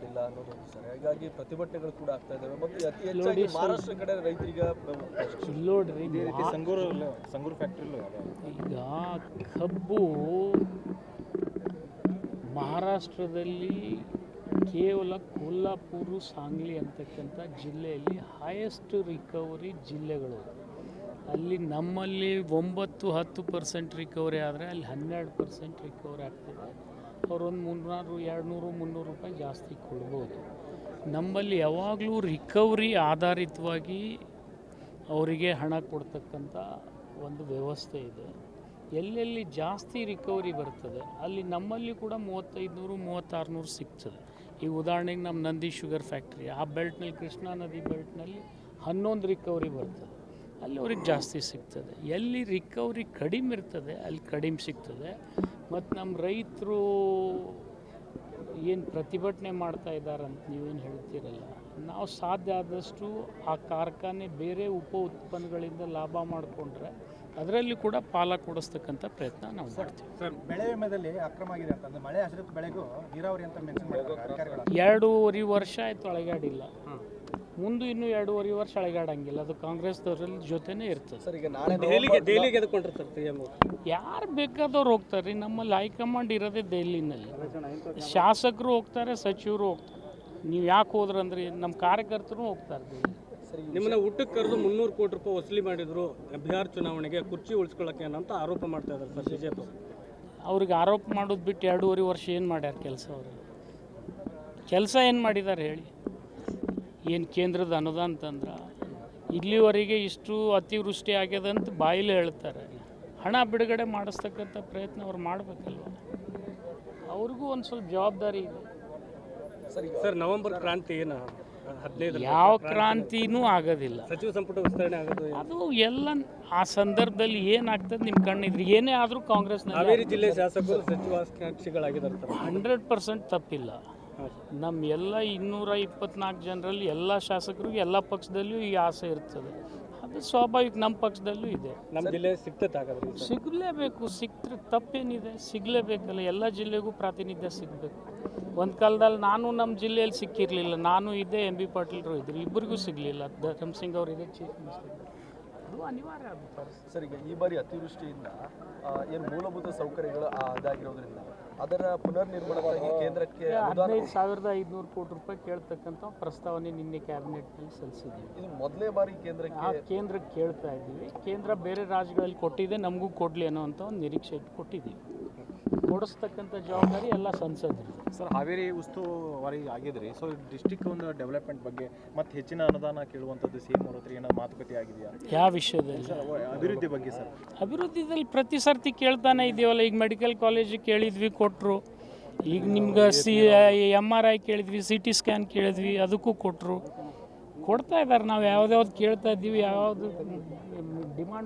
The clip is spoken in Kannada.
ಮಾಡಿಲ್ಲ ಅನ್ನೋದು ಸರ್. ಹಾಗಾಗಿ ಪ್ರತಿಭಟನೆಗಳು ಕೂಡ ಆಗ್ತಾ ಇದ್ದಾವೆ ಮತ್ತು ಅತಿ ಹೆಚ್ಚಾಗಿ ಮಹಾರಾಷ್ಟ್ರ ಕಡೆ ರೈತರಿಗೆ ನೋಡ್ರಿ ಇದೇ ರೀತಿ ಸಂಗೂರು ಸಂಗೂರು ಫ್ಯಾಕ್ಟ್ರಿಲೂ ಈಗ ಕಬ್ಬು ಮಹಾರಾಷ್ಟ್ರದಲ್ಲಿ ಕೇವಲ ಕೊಲ್ಲಾಪುರ ಸಾಂಗ್ಲಿ ಅಂತಕ್ಕಂಥ ಜಿಲ್ಲೆಯಲ್ಲಿ ಹೈಯೆಸ್ಟ್ ರಿಕವರಿ ಜಿಲ್ಲೆಗಳು. ಅಲ್ಲಿ ನಮ್ಮಲ್ಲಿ ಒಂಬತ್ತು ಹತ್ತು ಪರ್ಸೆಂಟ್ ರಿಕವರಿ ಆದರೆ ಅಲ್ಲಿ ಹನ್ನೆರಡು ಪರ್ಸೆಂಟ್ ರಿಕವರಿ ಆಗ್ತದೆ. ಅವ್ರೊಂದು ಮುನ್ನೂರು ಎರಡು ನೂರು ಮುನ್ನೂರು ರೂಪಾಯಿ ಜಾಸ್ತಿ ಕೊಡ್ಬೋದು. ನಮ್ಮಲ್ಲಿ ಯಾವಾಗಲೂ ರಿಕವರಿ ಆಧಾರಿತವಾಗಿ ಅವರಿಗೆ ಹಣ ಕೊಡ್ತಕ್ಕಂಥ ಒಂದು ವ್ಯವಸ್ಥೆ ಇದೆ. ಎಲ್ಲೆಲ್ಲಿ ಜಾಸ್ತಿ ರಿಕವರಿ ಬರ್ತದೆ, ಅಲ್ಲಿ ನಮ್ಮಲ್ಲಿ ಕೂಡ ಮೂವತ್ತೈದು ನೂರು ಮೂವತ್ತಾರು ನೂರು ಸಿಗ್ತದೆ. ಈಗ ಉದಾಹರಣೆಗೆ ನಮ್ಮ ನಂದಿ ಶುಗರ್ ಫ್ಯಾಕ್ಟ್ರಿ, ಆ ಬೆಲ್ಟ್ನಲ್ಲಿ, ಕೃಷ್ಣಾ ನದಿ ಬೆಲ್ಟ್ನಲ್ಲಿ ಹನ್ನೊಂದು ರಿಕವರಿ ಬರ್ತದೆ. ಅಲ್ಲಿ ಅವ್ರಿಗೆ ಜಾಸ್ತಿ ಸಿಗ್ತದೆ. ಎಲ್ಲಿ ರಿಕವರಿ ಕಡಿಮೆ ಇರ್ತದೆ ಅಲ್ಲಿ ಕಡಿಮೆ ಸಿಗ್ತದೆ. ಮತ್ತು ನಮ್ಮ ರೈತರು ಏನು ಪ್ರತಿಭಟನೆ ಮಾಡ್ತಾ ಇದ್ದಾರೆ ಅಂತ ನೀವೇನು ಹೇಳ್ತೀರಲ್ಲ ನಾವು ಸಾಧ್ಯ ಆದಷ್ಟು ಆ ಕಾರ್ಖಾನೆ ಬೇರೆ ಉಪ ಉತ್ಪನ್ನಗಳಿಂದ ಲಾಭ ಮಾಡಿಕೊಂಡ್ರೆ ಅದರಲ್ಲಿ ಕೂಡ ಪಾಲ ಕೊಡಿಸ್ತಕ್ಕಂಥ ಪ್ರಯತ್ನ ನಾವು ಮಾಡ್ತೀವಿ. ಸರ್ ಬೆಳೆ ವಿಮೆದಲ್ಲಿ ಅಕ್ರಮ ಆಗಿದೆ ಅಂತಂದ್ರೆ ಮಳೆ ಆಶ್ರಿತ ಬೆಳೆಗೂ ನೀರಾವರಿ ಅಂತ ಮೆನ್ಷನ್ ಮಾಡಿದ್ದಾರೆ ಎರಡೂವರೆ ವರ್ಷ ಆಯ್ತು ಅಳಗಾಡಿಲ್ಲ. ಮುಂದೆ ಇನ್ನೂ ಎರಡೂವರೆ ವರ್ಷ ಅಳಗಾಡಂಗಿಲ್ಲ. ಅದು ಕಾಂಗ್ರೆಸ್ದವ್ರಲ್ಲಿ ಜೊತೆನೇ ಇರ್ತದೆ. ಸರ್ ಈಗ ನಾಳೆ ದೆಹಲಿಗೆ ದೆಹಲಿಗೆ ಸಿ ಯಾರು ಬೇಕಾದವ್ರು ಹೋಗ್ತಾರೆ? ರೀ ನಮ್ಮಲ್ಲಿ ಹೈಕಮಾಂಡ್ ಇರೋದೇ ದೆಹಲಿನಲ್ಲಿ. ಶಾಸಕರು ಹೋಗ್ತಾರೆ ಸಚಿವರು ಹೋಗ್ತಾರೆ. ನೀವು ಯಾಕೆ ಹೋದ್ರಂದ್ರೆ ನಮ್ಮ ಕಾರ್ಯಕರ್ತರು ಹೋಗ್ತಾರೆ ದೆಹಲಿ ನಿಮ್ಮನ್ನ ಊಟಕ್ಕೆ ಕರೆದು ಮುನ್ನೂರು ಕೋಟಿ ರೂಪಾಯಿ ವಸೂಲಿ ಮಾಡಿದ್ರು ಬಿಹಾರ್ ಚುನಾವಣೆಗೆ ಕುರ್ಚಿ ಉಳಿಸ್ಕೊಳ್ಳೋಕೆ ಅಂತ ಆರೋಪ ಮಾಡ್ತಾ ಇದ್ದಾರೆ ಸರ್ ಬಿಜೆಪಿ ಅವ್ರಿಗೆ ಆರೋಪ ಮಾಡೋದು ಬಿಟ್ಟು ಎರಡೂವರೆ ವರ್ಷ ಏನು ಮಾಡ್ಯಾರ ಕೆಲಸ ಅವರು? ಕೆಲಸ ಏನು ಮಾಡಿದ್ದಾರೆ ಹೇಳಿ? ಏನು ಕೇಂದ್ರದ ಅನುದಾನ ತಂದ್ರ ಇಲ್ಲಿವರೆಗೆ ಇಷ್ಟು ಅತಿವೃಷ್ಟಿ ಆಗ್ಯದಂತ ಬಾಯಿಲೆ ಹೇಳ್ತಾರೆ. ಹಣ ಬಿಡುಗಡೆ ಮಾಡಿಸ್ತಕ್ಕಂಥ ಪ್ರಯತ್ನ ಅವ್ರು ಮಾಡಬೇಕಲ್ವ? ಅವ್ರಿಗೂ ಒಂದು ಸ್ವಲ್ಪ ಜವಾಬ್ದಾರಿ ಇದೆ. ಸರ್ ನವೆಂಬರ್ ಕ್ರಾಂತಿ ಏನು? ಹದಿನೈದು ಯಾವ ಕ್ರಾಂತಿನೂ ಆಗೋದಿಲ್ಲ. ಸಚಿವ ಸಂಪುಟ ವಿಸ್ತರಣೆ ಆಗೋದು ಅದು ಎಲ್ಲ ಆ ಸಂದರ್ಭದಲ್ಲಿ ಏನಾಗ್ತದೆ ನಿಮ್ಮ ಕಣ್ಣಿದ್ರೆ. ಏನೇ ಆದರೂ ಕಾಂಗ್ರೆಸ್ನಲ್ಲಿ ಹಾವೇರಿ ಜಿಲ್ಲೆ ಶಾಸಕರು ಸರ್. ಹಂಡ್ರೆಡ್ ಪರ್ಸೆಂಟ್ ತಪ್ಪಿಲ್ಲ. ನಮ್ಮ ಎಲ್ಲ ಇನ್ನೂರ ಇಪ್ಪತ್ನಾಲ್ಕು ಜನರಲ್ಲಿ ಎಲ್ಲ ಶಾಸಕರಿಗೂ ಎಲ್ಲ ಪಕ್ಷದಲ್ಲಿಯೂ ಈ ಆಸೆ ಇರ್ತದೆ. ಅದು ಸ್ವಾಭಾವಿಕ ನಮ್ಮ ಪಕ್ಷದಲ್ಲೂ ಇದೆ. ನಮ್ಮ ಜಿಲ್ಲೆ ಸಿಗ್ತದೆ ಸಿಗಲೇಬೇಕು ಸಿಕ್ತರೆ ತಪ್ಪೇನಿದೆ ಸಿಗಲೇಬೇಕಲ್ಲ ಎಲ್ಲ ಜಿಲ್ಲೆಗೂ ಪ್ರಾತಿನಿಧ್ಯ ಸಿಗಬೇಕು. ಒಂದು ಕಾಲದಲ್ಲಿ ನಾನು ನಮ್ಮ ಜಿಲ್ಲೆಯಲ್ಲಿ ಸಿಕ್ಕಿರಲಿಲ್ಲ ನಾನು ಇದ್ದೆ ಎಂ ಬಿ ಪಾಟೀಲ್ರು ಇದ್ರು ಇಬ್ಬರಿಗೂ ಸಿಗಲಿಲ್ಲ. ಧರ್ಮಸಿಂಗ್ ಅವರು ಇದೆ ಚೀಫ್ ಮಿನಿಸ್ಟರ್ ಅದು ಅನಿವಾರ್ಯ ಆಗುತ್ತೆ ಸರ್ ಈಗ ಈ ಬಾರಿ ಅತಿವೃಷ್ಟಿಯಿಂದ ಏನು ಮೂಲಭೂತ ಸೌಕರ್ಯಗಳು ಅದಾಗಿರೋದ್ರಿಂದ ಅದರ ಪುನರ್ ಪುನರ್ನಿರ್ಮಾಣಕ್ಕಾಗಿ ಕೇಂದ್ರಕ್ಕೆ ಹದಿನೈದು ಸಾವಿರದ ಐದುನೂರು ಕೋಟಿ ರೂಪಾಯಿ ಕೇಳ್ತಕ್ಕಂಥ ಪ್ರಸ್ತಾವನೆ ನಿನ್ನೆ ಕ್ಯಾಬಿನೆಟ್ನಲ್ಲಿ ಸಲ್ಲಿಸಿದ್ದೀವಿ ಇದು ಮೊದಲೇ ಬಾರಿ ಕೇಂದ್ರಕ್ಕೆ ಆ ಕೇಂದ್ರಕ್ಕೆ ಕೇಳ್ತಾ ಇದ್ದೀವಿ. ಕೇಂದ್ರ ಬೇರೆ ರಾಜ್ಯಗಳಲ್ಲಿ ಕೊಟ್ಟಿದೆ ನಮಗೂ ಕೊಡಲಿ ಅನ್ನೋ ಅಂತ ಒಂದು ನಿರೀಕ್ಷೆ ಇಟ್ಟು ಕೊಟ್ಟಿದ್ದೀವಿ. ಕೊಡಿಸ್ತಕ್ಕಂಥ ಜವಾಬ್ದಾರಿ ಎಲ್ಲ ಸಂಸದರು. ಸರ್ ಹಾವೇರಿ ಉಸ್ತುವಾರಿ ಆಗಿದ್ರಿ. ಸೊ ಡಿಸ್ಟಿಕ್ ಒಂದು ಡೆವಲಪ್ಮೆಂಟ್ ಬಗ್ಗೆ ಮತ್ತೆ ಹೆಚ್ಚಿನ ಅನುದಾನ ಕೇಳುವಂಥದ್ದು ಸಿ ಎಂ ಅವ್ರ ಹತ್ರ ಏನಾದ್ರು ಮಾತುಕತೆ ಆಗಿದೆಯಾ? ಯಾವ ವಿಷಯದಲ್ಲಿ? ಸರ್ ಅಭಿವೃದ್ಧಿ ಬಗ್ಗೆ ಸರ್. ಅಭಿವೃದ್ಧಿದಲ್ಲಿ ಪ್ರತಿ ಸರ್ತಿ ಕೇಳ್ತಾನೆ ಇದೆಯಲ್ಲ ಈಗ ಮೆಡಿಕಲ್ ಕಾಲೇಜಿಗೆ ಕೇಳಿದ್ವಿ ಕೊಟ್ಟರು ಈಗ ನಿಮ್ಗೆ ಸಿ ಎಂ ಆರ್ ಐ ಕೇಳಿದ್ವಿ ಸಿ ಟಿ ಸ್ಕ್ಯಾನ್ ಕೇಳಿದ್ವಿ ಅದಕ್ಕೂ ಕೊಟ್ಟರು ಕೊಡ್ತಾ ಇದ್ದಾರೆ ನಾವು ಯಾವ್ದ್ಯಾವ್ದು ಕೇಳ್ತಾ ಇದ್ದೀವಿ ಯಾವ್ದು ಡಿಮಾಂಡ್